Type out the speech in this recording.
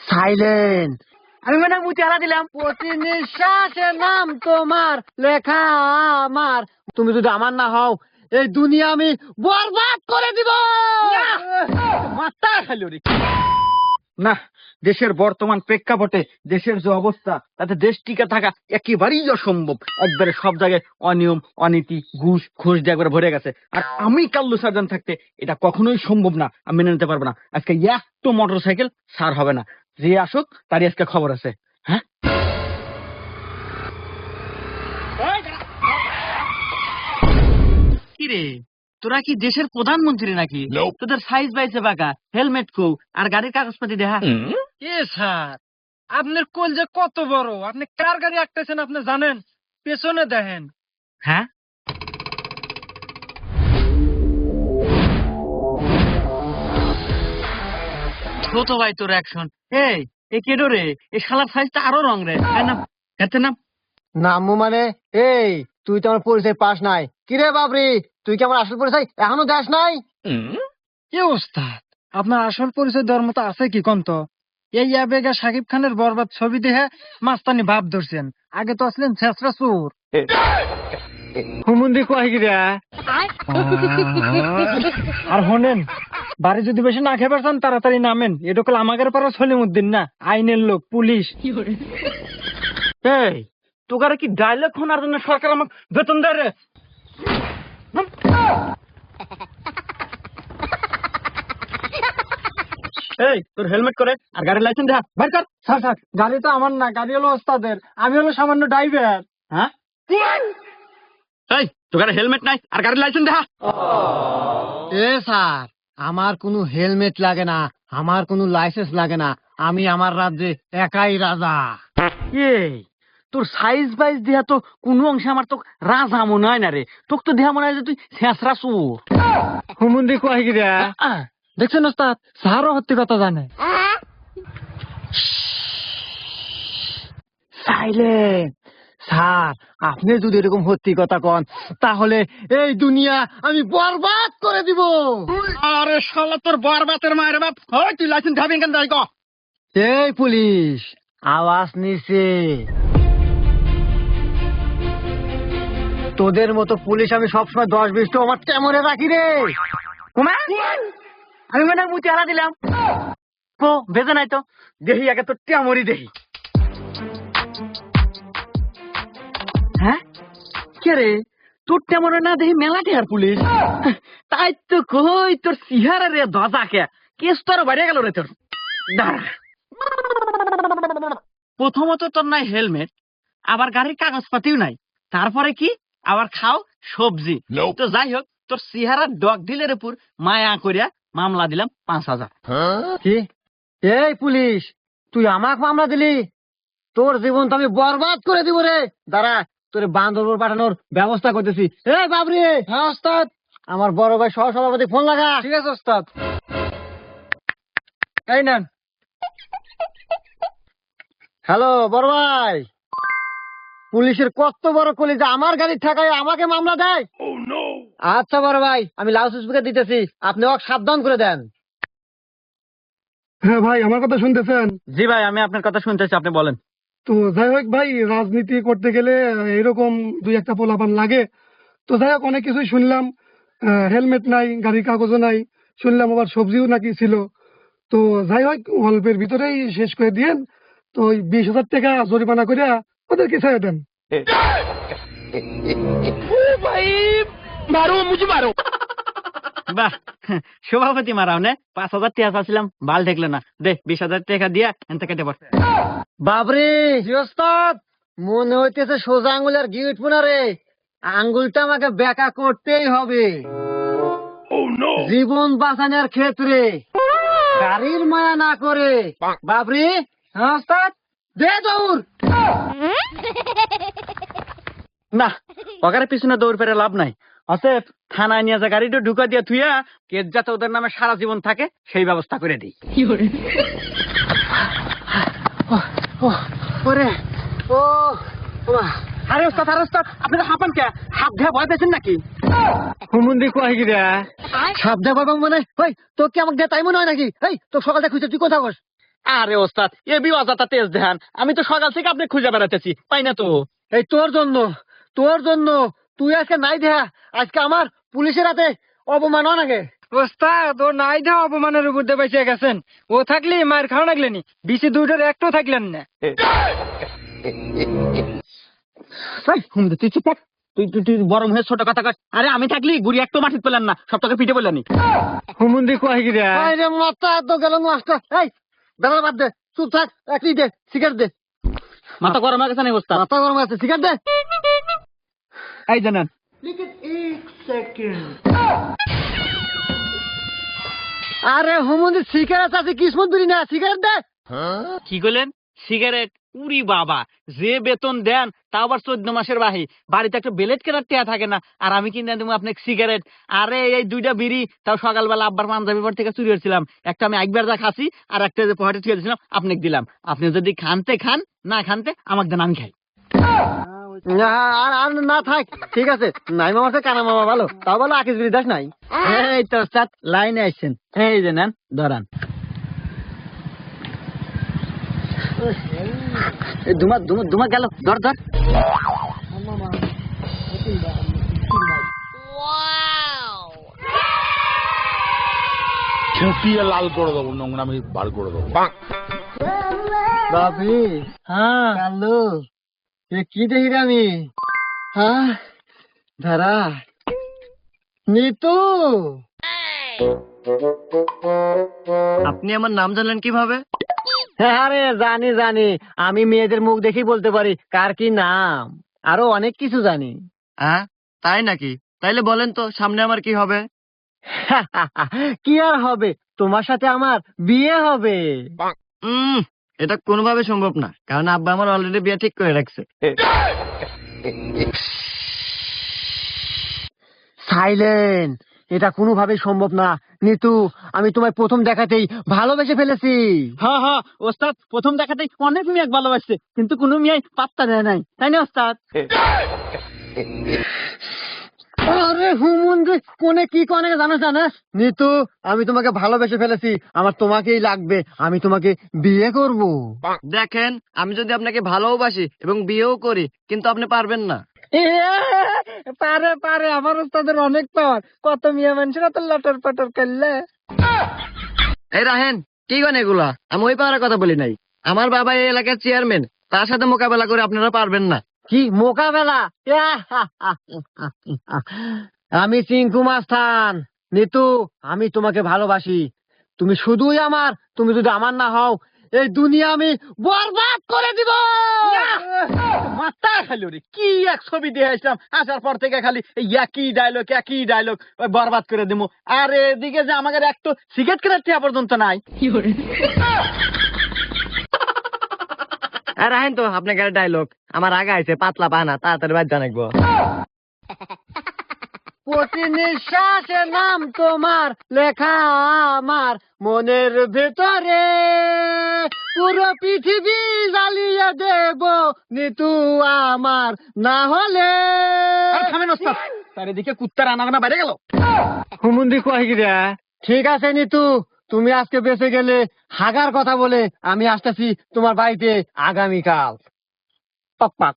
Silent আমি মানে মুতি হারা দিলাম। প্রতি নিঃশ্বাসের নাম তোমার লেখা আমার। তুমি যদি আমার না হও এই দুনিয়া আমি বরবাদ করে দিব। মাত্রা খালি রে। না দেশের বর্তমান প্রেক্ষাপটে দেশের যে অবস্থা তাতে দেশ টিকে থাকা একেবারেই অসম্ভব। একবারে সব জায়গায় অনিয়ম অনীতি ঘুষ ঘুষ দিয়ে একবারে ভরে গেছে। আর আমি কাল্লু সার্জন থাকতে এটা কখনোই সম্ভব না আমি মেনে নিতে পারব না। আজকে একটা মোটর সাইকেল সার হবে না। যে আসুক তারই আজকে খবর আছে। হ্যাঁ? কিরে তোরা কি দেশের প্রধানমন্ত্রী নাকি? তোদের সাইজ বাইছে বাঁকা হেলমেট কো আর গাড়ির কাগজপাতি দেখা এ স্যার? আপনার কোল যে কত বড়? আপনি কার গাড়ি আঁকতেছেন আপনি জানেন? পেছনে দেখেন। হ্যাঁ? ছোট ভাই তোর অ্যাকশন এই এ কেডো রে? এই শালার সাইজটা আরও রং রে। তাই না এতে নাম? নামু মানে এই তুই তো আমার পরিচয় পাস নাই। কিরে বাবরি তুই কি আমার আসল পরিচয় এখনও দেশ নাই? কি ওস্তাদ আপনার আসল পরিচয় দেওয়ার মতো আছে কি কন্ত? এই আবেগা সাকিব খানের বরবাদ ছবি দেখে মাস্তানি ভাব ধরছেন। আগে তো আসলেন ছেসরা চোর হুমুন্দি আর হনেন বাড়ি যদি বেশি না খেয়ে পারছেন তাড়াতাড়ি নামেন। এটা কল আমাদের পাড়া সলিমুদ্দিন না আইনের লোক পুলিশ। এই তোকারে কি ডায়লগ শোনার জন্য সরকার আমাকে বেতন দেয় এই তোর হেলমেট করে আর গাড়ির লাইসেন্স দেখা বের কর। স্যার স্যার গাড়ি তো আমার না গাড়ি হলো ওস্তাদের। আমি হলো সামান্য ড্রাইভার হ্যাঁ? এই তোকারে হেলমেট নাই আর গাড়ির লাইসেন্স দেখা। এ স্যার আমার কোনো হেলমেট লাগে না আমার কোনো লাইসেন্স লাগে না। আমি আমার রাজ্যে একাই রাজা। এই তোর সাইজ বাইজ দেহা তো কোনো অংশে আমার তো রাজা মনে হয় না রে। তোকে তো দেহা মনে হয় যে তুই শেষরা চোর। হুমুন্দি কয় কি রে দেখছেন ওস্তাদ? স্যারও সত্যি কথা জানে। সাইলেন্ট। স্যার আপনি যদি এরকম সত্যি কথা কন তাহলে এই দুনিয়া আমি বরবাদ করে দিব। আরে শালা তোর বরবাতের মায়ের বাপ। হয় তুই লাইসেন্স ধাবিং কেন কো? এই পুলিশ আওয়াজ নিছে। তোদের মতো পুলিশ আমি সবসময় দশ বিশটা আমার তেমনে রাখি রে। কুমা আমি মানে মুতি হারা দিলাম। কো বেজে নাই তো। দেহি আগে তো টিয়ামরি দেহি। হ্যাঁ কে রে? তোর না টিয়ার পুলিশ তাই তো কই তোর সিহারা রে কে কেস তোর বাইরে গেল রে তোর দাঁড়া। প্রথমত তোর নাই হেলমেট আবার গাড়ির কাগজপাতিও নাই। তারপরে কি? আবার খাও সবজি। তো যাই হোক তোর সিহারার ডগ ডিলের উপর মায়া করিয়া মামলা দিলাম পাঁচ হাজার। কি? এই পুলিশ তুই আমাকে মামলা দিলি? তোর জীবন তো আমি বরবাদ করে দিব রে। দাঁড়া তোর বান্দরপুর পাঠানোর ব্যবস্থা করতেছি। এই বাবরি হ্যাঁ ওস্তাদ? আমার বড় ভাই সহ সভাপতি ফোন লাগা। ঠিক আছে ওস্তাদ। এই নেন। হ্যালো বড় ভাই। পুলিশের কত বড় কলিজা। আমার গাড়ি ঠেকায় আমাকে মামলা দেয়? আচ্ছা বড় ভাই আমি লাউড স্পিকার দিতেছি। আপনি ওকে সাবধান করে দেন। হ্যাঁ ভাই আমার কথা শুনতেছেন? জি ভাই আমি আপনার কথা শুনতেছি আপনি বলেন। তো যাই হোক ভাই রাজনীতি করতে গেলে এরকম দুই একটা পোলাপান লাগে। তো যাই হোক অনেক কিছুই শুনলাম। হেলমেট নাই গাড়ির কাগজও নাই। শুনলাম আবার সবজিও নাকি ছিল। তো যাই হোক অল্পের ভিতরেই শেষ করে দিয়েন। তো ওই বিশ হাজার টাকা জরিমানা করে ওদেরকে ছেড়ে দেন। বাহ সভাপতি মারাও নে? পাঁচ হাজার টাকা চাচ্ছিলাম ভালো দেখলে না। দে বিশ হাজার টাকা দিয়া এনতে কেটে পড়। বাবরে ওস্তাদ? মনে হইতেছে সোজা আঙ্গুলের গিট পোনা রে। আঙ্গুলটা আমাকে বেকা করতেই হবে। জীবন বাঁচানোর ক্ষেত্রে গাড়ির মায়া না করে। বাবরি হ্যাঁ ওস্তাদ? দে দৌড়। না ওখানে পিছনে দৌড় পেরে লাভ নাই। অতএব থানায় নিয়ে যা গাড়িটা ঢুকা দিয়া থুইয়া কেস যাতে ওদের নামে সারা জীবন থাকে সেই ব্যবস্থা করে দিই। ওরে? ও আরে ওস্তাদ আরে ওস্তাদ আপনি তো হাঁপান কে? হাত ধেয়ে ভয় পেয়েছেন নাকি? হুমুন্দি কয় কি রে সাপ দেবা মানে? ওই তোর কি আমাকে দিয়ে তাই মনে হয় নাকি? এই তোর সকালটা খুঁজে তুই কোথাও আরে ওস্তাদ এ বি অজাতা তেজ দেহান আমি তো সকাল থেকে আপনি খুঁজে বেড়াতেছি পাই না তো? এই তোর জন্য তোর জন্য। তুই আজকে নাই দেহা আজকে আমার পুলিশের হাতে অপমান নাকি ওস্তাদ ও নাই দা অপমানের উপর দিয়ে বেঁচে গেছেন। ও থাকলে মার খাওয়া লাগলেনি বিশি দুইটার একটাও থাকলেন না। তুই চুপ থাক। তুই তুই তুই গরম হয়ে ছোট কথা কর আরে আমি থাকলি গুড়ি একটু মাটিত পেলেন না সবটাকে পিঠে পেলেনি হুমুন্দি কয় কি রে? আরে মাথা তো গেল মাস্টার। এই বেলা বাদ দে। চুপ থাক একটি দে সিগারেট দে। মাথা গরম হয়ে গেছে না ওস্তাদ? মাথা গরম আছে সিগারেট দে। এই জানেন আরে হুমুন্দি সিগারেট আছে কিসমত বিড়ি না সিগারেট দে। কি বলেন সিগারেট উরি বাবা, যে বেতন দেন তা আবার চোদ্দ মাসের বাহি। বাড়িতে একটা বেলেট কেনার টেয়া থাকে না, আর আমি কিনে দেবো আপনাকে সিগারেট। আরে, এই দুইটা বিড়ি, তাও সকালবেলা আব্বার পাঞ্জাবি পর থেকে চুরি হয়েছিলাম। একটা আমি একবার যা খাসি, আর একটা যে পকেটে ঠিক দিয়েছিলাম আপনাকে দিলাম। আপনি যদি খানতে খান, না খানতে, আমাকে দেন আমি খাই আর না থাক, ঠিক আছে। নাই মামা আছে কানা মামা, ভালো। তাও ভালো আকিস বিড়ি দাস নাই। এই তো লাইনে আসছেন এই যে নেন, ধরান। গেল। ধর ধর। লাল করে দেবো নোংরামি বার করে দেবো। বাবি হ্যাঁ। কালু এ কি দেখি আমি? হ্যাঁ ধারা। নিতু। আপনি আমার নাম জানলেন কীভাবে? হ্যাঁ রে জানি জানি। আমি মেয়েদের মুখ দেখেই বলতে পারি কার কি নাম। আরও অনেক কিছু জানি। হ্যাঁ তাই নাকি? তাইলে বলেন তো সামনে আমার কি হবে? কি আর হবে? তোমার সাথে আমার বিয়ে হবে। উম এটা কোনোভাবে সম্ভব না কারণ আব্বা আমার অলরেডি বিয়ে ঠিক করে রাখছে। সাইলেন্ট এটা কোনোভাবেই সম্ভব না। নিতু আমি তোমায় প্রথম দেখাতেই ভালোবেসে ফেলেছি। হ্যাঁ হ্যাঁ ওস্তাদ প্রথম দেখাতেই অনেক মেয়ে ভালোবাসছে কিন্তু কোনো মেয়ে পাত্তা দেয় নাই। তাই না ওস্তাদ? আরে হুমুন রে কোনে কি কোনে জানো জানাস নিতু আমি তোমাকে ভালোবেসে ফেলেছি আমার তোমাকেই লাগবে আমি তোমাকে বিয়ে করব। দেখেন আমি যদি আপনাকে ভালোবাসি এবং বিয়েও করি কিন্তু আপনি পারবেন না। পারে পারে আমার ওস্তাদের অনেক পাওয়ার। কত মেয়ে মানুষেরা তো লটর পটর করলে। এই রাহেন কি গান এগুলা? আমি ওই পাওয়ার কথা বলি নাই। আমার বাবা এই এলাকার চেয়ারম্যান তার সাথে মোকাবেলা করে আপনারা পারবেন না। কি মোকাবেলা? আমি চিঙ্কু মাস্তান। নিতু আমি তোমাকে ভালোবাসি। তুমি শুধুই আমার তুমি যদি আমার না হও এই দুনিয়া আমি বরবাদ করে দিব! মাথা খালি রে কি এক ছবি দিয়ে আসলাম? আসার পর থেকে খালি একই ডায়লগ একই ডায়লগ বরবাদ করে দিবো আর এদিকে যে আমাদের একটু সিগারেট কেনার টিয়া পর্যন্ত নাই। আর আহেন তো আপনাকে ডায়লগ আমার আগে আছে পাতলা পানা তাড়াতাড়ি বাদ জানাকবো প্রতি নিঃশ্বাসে নাম তোমার লেখা আমার মনের ভেতরে। পুরো পৃথিবী জ্বালিয়ে দেব নিতু আমার না হলে। থামেন ওস্তাদ তার এদিকে কুত্তার আনাগোনা বাইরে গেল। হুমুন্দি কয় কি রে? ঠিক আছে নিতু তুমি আজকে বেঁচে গেলে হাগার কথা বলে আমি আসতেছি তোমার বাড়িতে আগামীকাল। পাক